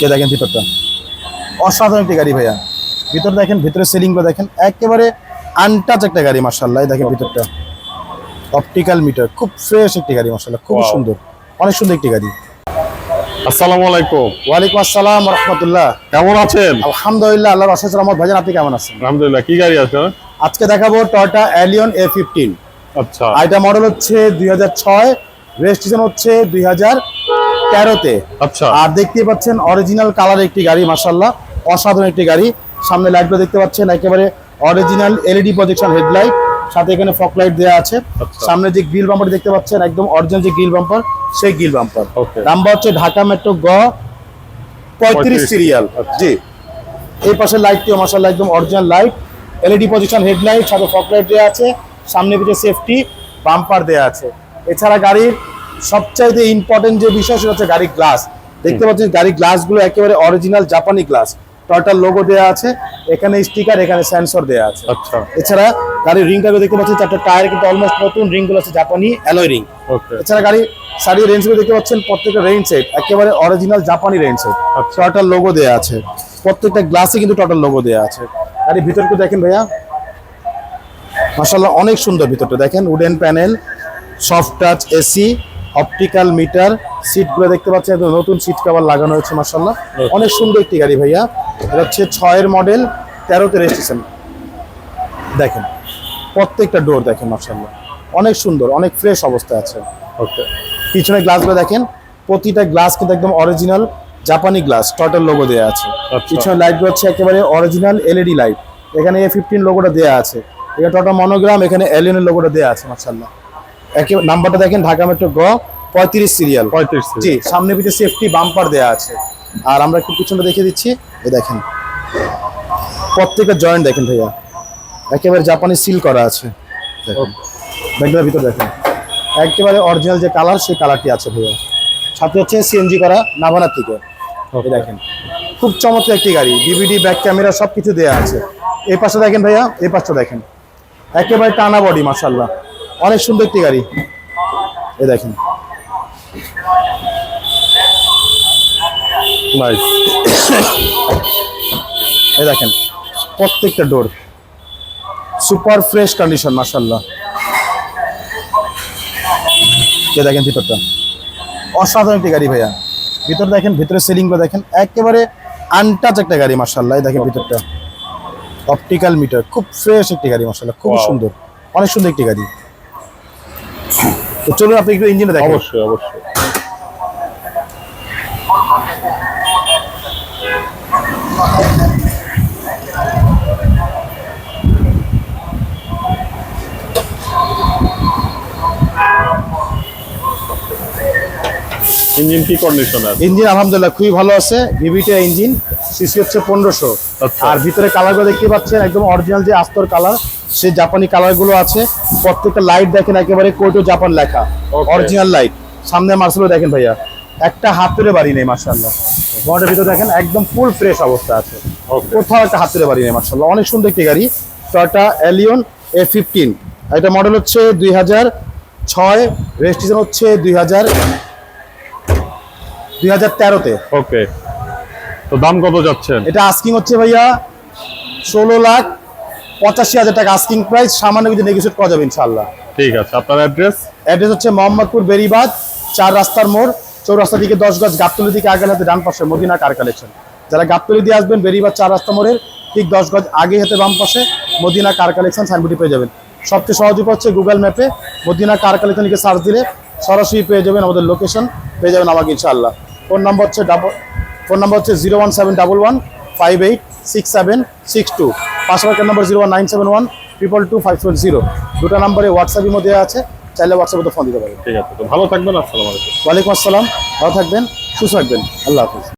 যে দেখেন ভিতরটা। অসাধারণ একটি গাড়ি ভাইয়া। ভিতর দেখেন ভিতরে সিলিংগুলো দেখেন একেবারে আনটাচ একটা গাড়ি মার্শাল্লাহ দেখেন ভিতরটা। অপটিক্যাল মিটার খুব ফ্রেশ একটি গাড়ি মার্শাল্লাহ খুব সুন্দর। অনেক সুন্দর একটি গাড়ি। আসসালামু আলাইকুম। ওয়ালাইকুম আসসালাম রহমতুল্লাহ। কেমন আছেন? আলহামদুলিল্লাহ আল্লাহর অশেষ রহমত। ভাইজান আপনি কেমন আছেন? আলহামদুলিল্লাহ কি গাড়ি আছে? আজকে দেখাবো টয়টা অ্যালিয়ন এ ফিফটিন আচ্ছা। এটা মডেল হচ্ছে দুই হাজার ছয় রেজিস্ট্রেশন হচ্ছে দুই হাজার তেরোতে। আচ্ছা। আর দেখতে পাচ্ছেন অরিজিনাল কালার একটি গাড়ি মাসাল্লাহ অসাধারণ একটি গাড়ি। সামনে লাইটগুলো দেখতে পাচ্ছেন একেবারে অরিজিনাল এলইডি প্রজেকশন হেডলাইট সাথে এখানে ফক লাইট দেওয়া আছে। আচ্ছা। সামনে যে গ্রিল বাম্পার দেখতে পাচ্ছেন একদম অরিজিনাল যে গ্রিল বাম্পার সেই গ্রিল বাম্পার. নাম্বার হচ্ছে ঢাকা মেট্রো গ পঁয়ত্রিশ 35 সিরিয়াল আচ্ছা। জি। এই পাশের লাইটটিও মাসাল্লাহ একদম original light LED position headlight সাথে ফক লাইট দেওয়া আছে। সামনে পিছনে সেফটি বাম্পার দেওয়া আছে। এছাড়া গাড়ির সবচাইতে ইম্পর্টেন্ট যে বিষয় সেটা হচ্ছে গাড়ির গ্লাস দেখতে পাচ্ছেন গাড়ির গ্লাসগুলো একেবারে অরিজিনাল জাপানি গ্লাস টয়টার লোগো দেওয়া আছে এখানে স্টিকার এখানে সেন্সর দেওয়া আছে। আচ্ছা। এছাড়া গাড়ির রিংটাকে দেখতে পাচ্ছেন চারটা টায়ার কিন্তু অলমোস্ট নতুন রিংগুলো আছে জাপানি অ্যালয় রিং এছাড়া গাড়ি সারি রেঞ্জগুলো দেখতে পাচ্ছেন প্রত্যেকটা রেঞ্জ সেট একেবারে অরিজিনাল জাপানি রেঞ্জ সেট। টটাল লোগো দেওয়া আছে। প্রত্যেকটা গ্লাসে কিন্তু টটাল লোগো দেওয়া আছে। গাড়ির ভিতরটা দেখেন ভাইয়া। মাসাল্লাহ অনেক সুন্দর ভিতরটা দেখেন। Wooden panel soft touch AC optical meter সিটগুলো দেখতে পাচ্ছেন একদম নতুন সিট কভার লাগানো হয়েছে মাসাল্লাহ অনেক সুন্দর একটি গাড়ি ভাইয়া। এটা হচ্ছে ছয়ের মডেল তেরোতে রেজিস্ট্রেশন দেখেন প্রত্যেকটা ডোর দেখেন মাসাল্লাহ অনেক সুন্দর অনেক ফ্রেশ অবস্থায় আছে। ওকে। পিছনে গ্লাসগুলো দেখেন প্রতিটা গ্লাস কিন্তু একদম অরিজিনাল জাপানি গ্লাস টটাল লোগো দেওয়া আছে। আচ্ছা। পিছনে লাইটগুলো হচ্ছে একেবারে অরিজিনাল এলইডি লাইট এখানে এ ফিফটিন লোগোটা দেওয়া আছে। এটা টটা মনোগ্রাম এখানে এলিয়নের লোগোটা দেওয়া আছে মার্শাল্লাহ নাম্বারটা দেখেন ঢাকা মেট্রো গ পঁয়ত্রিশ সিরিয়াল পঁয়ত্রিশ জি সামনে পিছনে সেফটি বাম্পার দেওয়া আছে। আর আমরা একটু পিছনে দেখিয়ে দিচ্ছি। এই দেখেন। প্রত্যেকটা জয়েন্ট দেখেন ভাইয়া। একেবারে জাপানি সিল করা আছে। ব্যাগটার ভিতর দেখেন। একেবারে অরিজিনাল যে কালার সেই কালারটি আছে ভাইয়া। সাথে হচ্ছে সিএনজি করা নাভানার থেকে। দেখেন। খুব চমৎকার একটি গাড়ি। ডিভিডি ব্যাক ক্যামেরা সব কিছু দেওয়া আছে। এই পাশে দেখেন ভাইয়া। এই পাশটা দেখেন। একেবারে টানা বডি মাসাল্লাহ অনেক সুন্দর একটি গাড়ি। এ দেখেন। এই দেখেন প্রত্যেকটা ডোর সুপার ফ্রেশ কন্ডিশন মাসাল্লাহ এ দেখেন ভিতরটা। অসাধারণ একটি গাড়ি ভাইয়া। ভিতর দেখেন ভিতরে সিলিংগুলো দেখেন একেবারে আনটাচ একটা গাড়ি মাসাল্লাহ এই দেখেন ভিতরটা। অপটিক্যাল মিটার খুব ফ্রেশ একটি গাড়ি মাসাল্লাহ খুব সুন্দর। অনেক সুন্দর একটি গাড়ি। তো চলুন আপনি একটু ইঞ্জিনে দেখেন। অবশ্যই অবশ্যই। ইঞ্জিন কি কন্ডিশন আছে? ইঞ্জিন আলহামদুলিল্লাহ খুবই ভালো আছে। ভিভিটা ইঞ্জিন সিসি হচ্ছে পনেরোশো। আর ভিতরে কালারগুলো দেখতে পাচ্ছেন একদম অরিজিনাল যে আস্তর কালার সেই জাপানি কালারগুলো আছে। প্রত্যেকটা লাইট দেখেন একেবারে কোটো জাপান লেখা। অরিজিনাল লাইট সামনে মার্শাল দেখেন ভাইয়া। একটা হাতের বাড়ি নেই মার্শাল্লাহ ঘরের ভিতরে দেখেন একদম ফুল ফ্রেশ অবস্থা আছে। কোথাও একটা হাতের বাড়ি নেই মার্শাল্লাহ অনেক সুন্দর একটি গাড়ি। টয়টা এলিয়ন এ ফিফটিন এটা মডেল হচ্ছে দুই হাজার ছয় রেজিস্ট্রেশন হচ্ছে দুই হাজার দুই হাজার তেরোতে। ওকে তো দাম কত যাচ্ছেন এটা আস্কিং হচ্ছে ভাইয়া ষোলো লাখ পঁচাশি হাজার টাকা আস্কিং প্রাইস সামান্য কিছু নেগোসিয়েট করা যাবে ইনশাল্লাহ ঠিক আছে আপনার অ্যাড্রেস অ্যাড্রেস হচ্ছে মোহাম্মদপুর বেরিবাদ চার রাস্তার মোড় চৌরাস্তা দিকে দশ গজ গাবতলি দিকে আগে হাতে ডান পাশে মদিনা কার কালেকশন যারা গাবতলি দিয়ে আসবেন বেরিবাদ চার রাস্তা মোড়ের ঠিক দশ গজ আগে হাতে বাম পাশে মদিনা কার কালেকশন সাইনবোর্ডে পেয়ে যাবেন। সবচেয়ে সহজ উপায় হচ্ছে গুগল ম্যাপে মদিনা কার কালেকশন লিখে সার্চ দিলে সরাসরি পেয়ে যাবেন আমাদের লোকেশন পেয়ে যাবেন আমাকে ইনশাআল্লাহ। ফোন নম্বর হচ্ছে ডাবল ফোন নাম্বার হচ্ছে zero one seven double one five eight six seven six two. Password number zero one nine seven one triple two five seven zero. দুটো নাম্বারে হোয়াটসঅ্যাপের মধ্যে আছে চাইলে হোয়াটসঅ্যাপে তো ফোন দিতে পারবেন ঠিক আছে ভালো থাকবেন আসসালামাইকুম ওয়ালাইকুম আসসালাম ভালো থাকবেন সুস্থ থাকবেন আল্লাহ হাফিজ।